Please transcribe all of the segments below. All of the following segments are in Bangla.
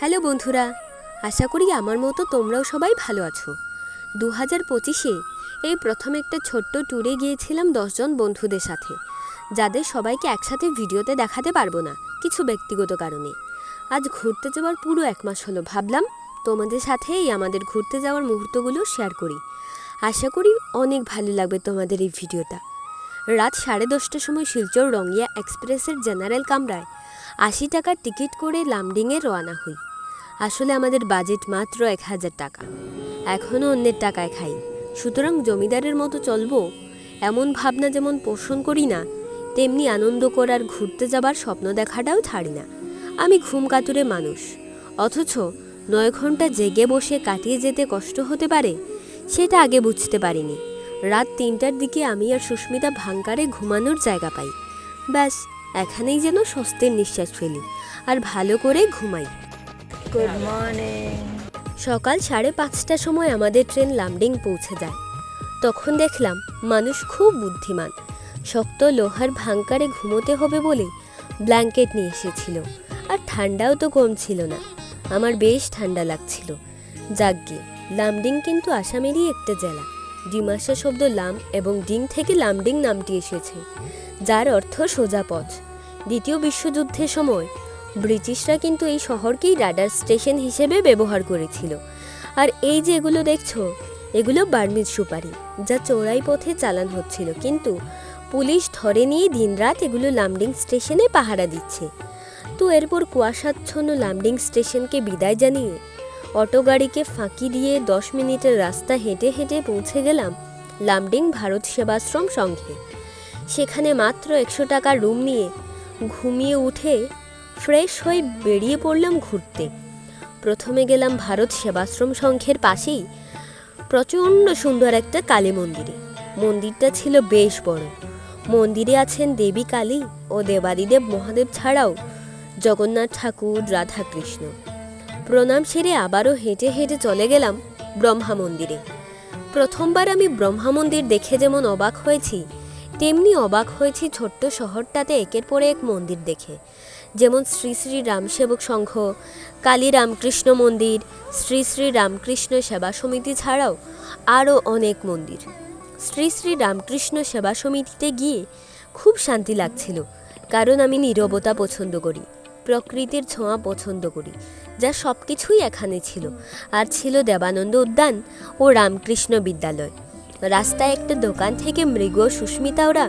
হ্যালো বন্ধুরা, আশা করি আমার মতো তোমরাও সবাই ভালো আছো। দু হাজার পঁচিশে এই প্রথম একটা ছোট্ট ট্যুরে গিয়েছিলাম দশজন বন্ধুদের সাথে, যাদের সবাইকে একসাথে ভিডিওতে দেখাতে পারব না, কিছু ব্যক্তিগত কারণে। আজ ঘুরতে যাওয়ার পুরো এক মাস হলো, ভাবলাম তোমাদের সাথেই আমাদের ঘুরতে যাওয়ার মুহূর্তগুলো শেয়ার করি। আশা করি অনেক ভালো লাগবে তোমাদের এই ভিডিওটা। রাত সাড়ে দশটার সময় শিলচর রঙিয়া এক্সপ্রেসের জেনারেল কামরায় আশি টাকার টিকিট করে লামডিংয়ে রওনা হই। আসলে আমাদের বাজেট মাত্র এক হাজার টাকা। এখনও অন্যের টাকায় খাই। সুতরাং জমিদারের মতো চলবো? এমন ভাবনা যেমন পোষণ করি না, তেমনি আনন্দ করার ঘুরতে যাবার স্বপ্ন দেখাটাও ছাড়ি না। আমি ঘুম কাতুরে মানুষ। অথচ নয় ঘণ্টা জেগে বসে কাটিয়ে যেতে কষ্ট হতে পারে? সেটা আগে বুঝতে পারিনি। রাত তিনটার দিকে আমি আর সুস্মিতা ভাঙ্কারে ঘুমানোর জায়গা পাই। ব্যাস, এখানেই যেন স্বস্তির নিঃশ্বাস ফেলি। আর ভালো করে ঘুমাই। গুড মর্নিং সকাল সাড়ে পাঁচটার সময় আমাদের ট্রেন লামডিং পৌঁছে যায়। তখন দেখলাম মানুষ খুব বুদ্ধিমান। শক্ত লোহার ভাঙ্কারে ঘুমোতে হবে বলে ব্ল্যাঙ্কেট নিয়ে এসেছিল। আর ঠান্ডাও তো কম ছিল না। আমার বেশ ঠান্ডা লাগছিল। যাগ্গে লামডিং কিন্তু আসামেরই একটা জেলা। ডিমাসা শব্দ লাম এবং ডিং থেকে লামডিং নামটি এসেছে, যার অর্থ সোজা পথ। দ্বিতীয় বিশ্বযুদ্ধের সময় ব্রিটিশরা কিন্তু এই শহরকেই রাডার স্টেশন হিসেবে ব্যবহার করেছিল। আর এই যে এগুলো দেখছ, এগুলো বার্মিজ সুপারি, যা চোরাই পথে চালান হচ্ছিল। কিন্তু পুলিশ ধরে নিয়ে দিনরাত এগুলো লামডিং স্টেশনে পাহারা দিচ্ছে। তো এরপর কুয়াশাচ্ছন্ন লামডিং স্টেশনকে বিদায় জানিয়ে অটো গাড়িকে ফাঁকি দিয়ে দশ মিনিটের রাস্তা হেঁটে হেঁটে পৌঁছে গেলাম লামডিং ভারত সেবাশ্রম সংঘে। সেখানে মাত্র একশো টাকার রুম নিয়ে ঘুমিয়ে উঠে ফ্রেশ হয়ে বেরিয়ে পড়লাম ঘুরতে। প্রথমে গেলাম ভারত সেবাশ্রম সংঘের পাশেই। প্রচণ্ড সুন্দর একটা কালী মন্দিরে। মন্দিরটা ছিল বেশ বড়। মন্দিরে আছেন দেবী কালী ও দেবাদিদেব মহাদেব ছাড়াও জগন্নাথ ঠাকুর, রাধাকৃষ্ণ। প্রণাম সেরে আবারও হেঁটে হেঁটে চলে গেলাম ব্রহ্মা মন্দিরে। প্রথমবার আমি ব্রহ্মা মন্দির দেখে যেমন অবাক হয়েছি, তেমনি অবাক হয়েছি ছোট্ট শহরটাতে একের পর এক মন্দির দেখে। যেমন শ্রী শ্রী রামসেবক সংঘ, কালী রামকৃষ্ণ মন্দির, শ্রী শ্রী রামকৃষ্ণ সেবা সমিতি ছাড়াও আরও অনেক মন্দির। শ্রী শ্রী রামকৃষ্ণ সেবা সমিতিতে গিয়ে খুব শান্তি লাগছিল, কারণ আমি নীরবতা পছন্দ করি, প্রকৃতির ছোঁয়া পছন্দ করি, যা সব কিছুই এখানে ছিল, আর ছিল দেবানন্দ উদ্যান ও রামকৃষ্ণ বিদ্যালয়। রাস্তায় একটা দোকান থেকে মৃগ সুস্মিতা ওরা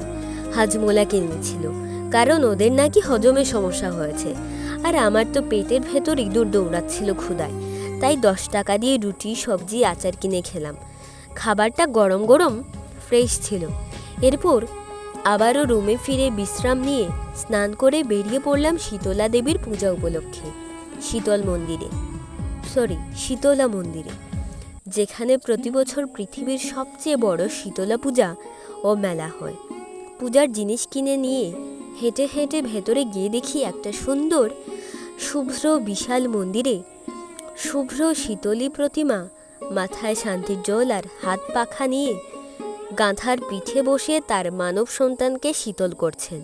হাজমোলা কিনেছিল কারণ ওদের নাকি হজমে সমস্যা হয়েছে। আর আমার তো পেটের ভেতর ইঁদুর দৌড়াচ্ছিল ক্ষুদায় তাই দশ টাকা দিয়ে রুটি, সবজি, আচার কিনে খেলাম। খাবারটা গরম গরম, ফ্রেশ ছিল। এরপর আবারও রুমে ফিরে বিশ্রাম নিয়ে স্নান করে বেরিয়ে পড়লাম শীতলা দেবীর পূজা উপলক্ষে, শীতল মন্দিরে। সরি শীতলা মন্দিরে। যেখানে প্রতি বছর পৃথিবীর সবচেয়ে বড় শীতলা পূজা ও মেলা হয়। পূজার জিনিস কিনে নিয়ে হেঁটে হেঁটে ভেতরে গিয়ে দেখি একটা সুন্দর, শুভ্র, বিশাল মন্দিরে শুভ্র শীতলী প্রতিমা, মাথায় শান্তির জল আর হাত পাখা নিয়ে গাঁথার পিঠে বসে তার মানব সন্তানকে শীতল করছেন।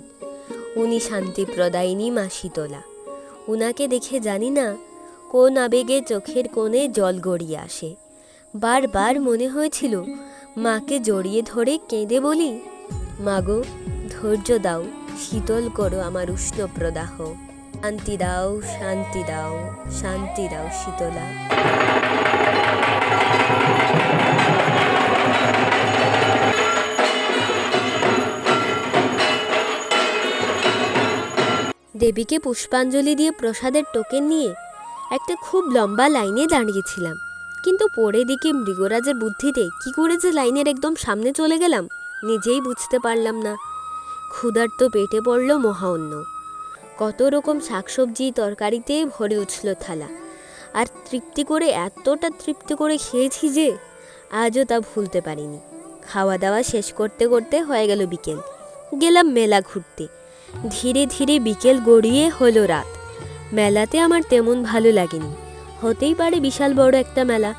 উনি শান্তি প্রদায়িনী মা শীতলা। উনাকে দেখে জানি না কোন আবেগে চোখের কোণে জল গড়িয়ে আসে। বারবার মনে হয়েছিল, মাকে জড়িয়ে ধরে কেঁদে বলি মাগো ধৈর্য দাও। শীতল করো আমার উষ্ণ প্রদাহ। শান্তি দাও শান্তি দাও শান্তি দাও শীতলা। দেবীকে পুষ্পাঞ্জলি দিয়ে প্রসাদের টোকেন নিয়ে একটা খুব লম্বা লাইনে দাঁড়িয়েছিলাম। কিন্তু পরে দিকে মৃগরাজের বুদ্ধিতে কি করে যে লাইনের একদম সামনে চলে গেলাম, নিজেই বুঝতে পারলাম না। ক্ষুধার্ত পেটে পড়ল মহাঅন্ন কত রকম শাকসবজি তরকারিতে ভরে উঠল থালা। আর তৃপ্তি করে, এতটা তৃপ্তি করে খেয়েছি যে, আজও তা ভুলতে পারিনি। খাওয়া দাওয়া শেষ করতে করতে হয়ে গেল বিকেল। গেলাম মেলা ঘুরতে। ধীরে ধীরে বিকেল গড়িয়ে হলো রাত। মেলাতে আমার তেমন ভালো লাগেনি। হতেই পারে বিশাল বড় একটা মেলা,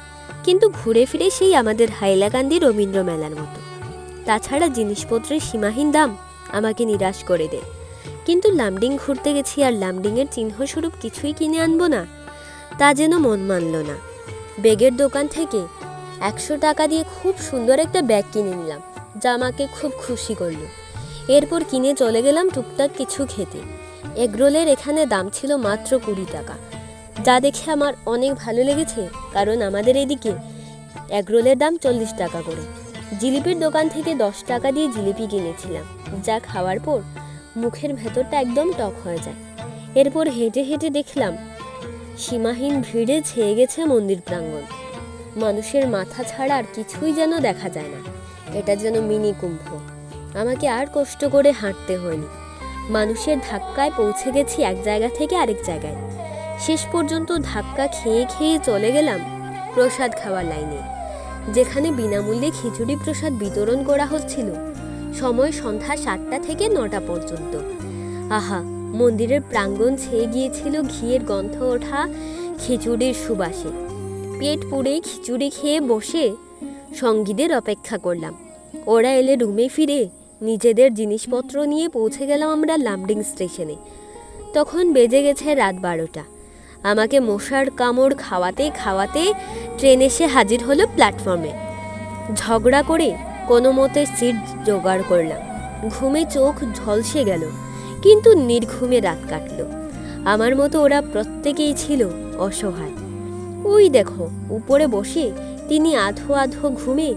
কিন্তু ঘুরে ফিরে সেই আমাদের হাইলাকান্দি রবীন্দ্র মেলার মতো। তাছাড়া জিনিসপত্রের সীমাহীন দাম আমাকে নিরাশ করে দে। কিন্তু লামডিং ঘুরতে গেছি আর লামডিংয়ের চিহ্নস্বরূপ কিছুই কিনে আনব না। তা যেন মন মানল না। ব্যাগের দোকান থেকে একশো টাকা দিয়ে খুব সুন্দর একটা ব্যাগ কিনে নিলাম, যা আমাকে খুব খুশি করল। এরপর কিনে চলে গেলাম টুকটাক কিছু খেতে। এগরোলের এখানে দাম ছিল মাত্র কুড়ি টাকা। যা দেখে আমার অনেক ভালো লেগেছে, কারণ আমাদের এদিকে এগরোলের দাম চল্লিশ টাকা করে। জিলিপির দোকান থেকে দশ টাকা দিয়ে জিলিপি কিনেছিলাম। যা খাওয়ার পর মুখের ভেতরটা একদম টক হয়ে যায়। এরপর হেঁটে হেঁটে দেখলাম, সীমাহীন ভিড়ে ছেয়ে গেছে মন্দির প্রাঙ্গণ। মানুষের মাথা ছাড়া আর কিছুই যেন দেখা যায় না। এটা যেন মিনি কুম্ভ। আমাকে আর কষ্ট করে হাঁটতে হয়নি। মানুষের ধাক্কায় পৌঁছে গেছি এক জায়গা থেকে আরেক জায়গায়। শেষ পর্যন্ত ধাক্কা খেয়ে খেয়ে চলে গেলাম প্রসাদ খাওয়ার লাইনে। যেখানে বিনামূল্যে খিচুড়ি প্রসাদ বিতরণ করা হচ্ছিল। সময় সন্ধ্যা সাতটা থেকে নটা পর্যন্ত। আহা, মন্দিরের প্রাঙ্গণ ছেয়ে গিয়েছিল ঘিয়ের গন্ধ ওঠা খিচুড়ির সুবাসে। পেট পুড়ে খিচুড়ি খেয়ে বসে সঙ্গীদের অপেক্ষা করলাম। ওরা এলে রুমে ফিরে নিজেদের জিনিসপত্র নিয়ে পৌঁছে গেলাম আমরা লামডিং স্টেশনে। তখন বেজে গেছে রাত বারোটা। আমাকে মশার কামড় খাওয়াতে খাওয়াতে ট্রেন এসে হাজির হলো প্ল্যাটফর্মে ঝগড়া করে কোনো মতে সিট জোগাড় করলাম। ঘুমে চোখ ঝলসে গেল, কিন্তু নির্ঘুমে রাত কাটল। আমার মতো ওরা প্রত্যেকেই ছিল অসহায়। ওই দেখো, উপরে বসে তিনি আধো আধো ঘুমে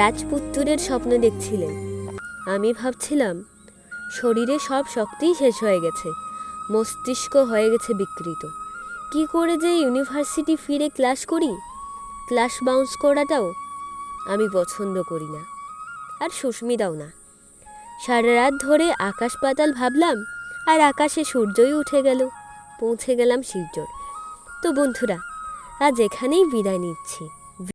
রাজপুত্তরের স্বপ্ন দেখছিলেন। আমি ভাবছিলাম, শরীরে সব শক্তিই শেষ হয়ে গেছে, মস্তিষ্ক হয়ে গেছে বিকৃত। কি করে যে ইউনিভার্সিটি ফিরে ক্লাস করি? ক্লাস বাউন্স করাটাও আমি পছন্দ করি না। আর সুস্মিতাও না। সারা রাত ধরে আকাশ পাতাল ভাবলাম, আর আকাশে সূর্যই উঠে গেল। পৌঁছে গেলাম শিলচর। তো বন্ধুরা, আজ এখানেই বিদায় নিচ্ছি।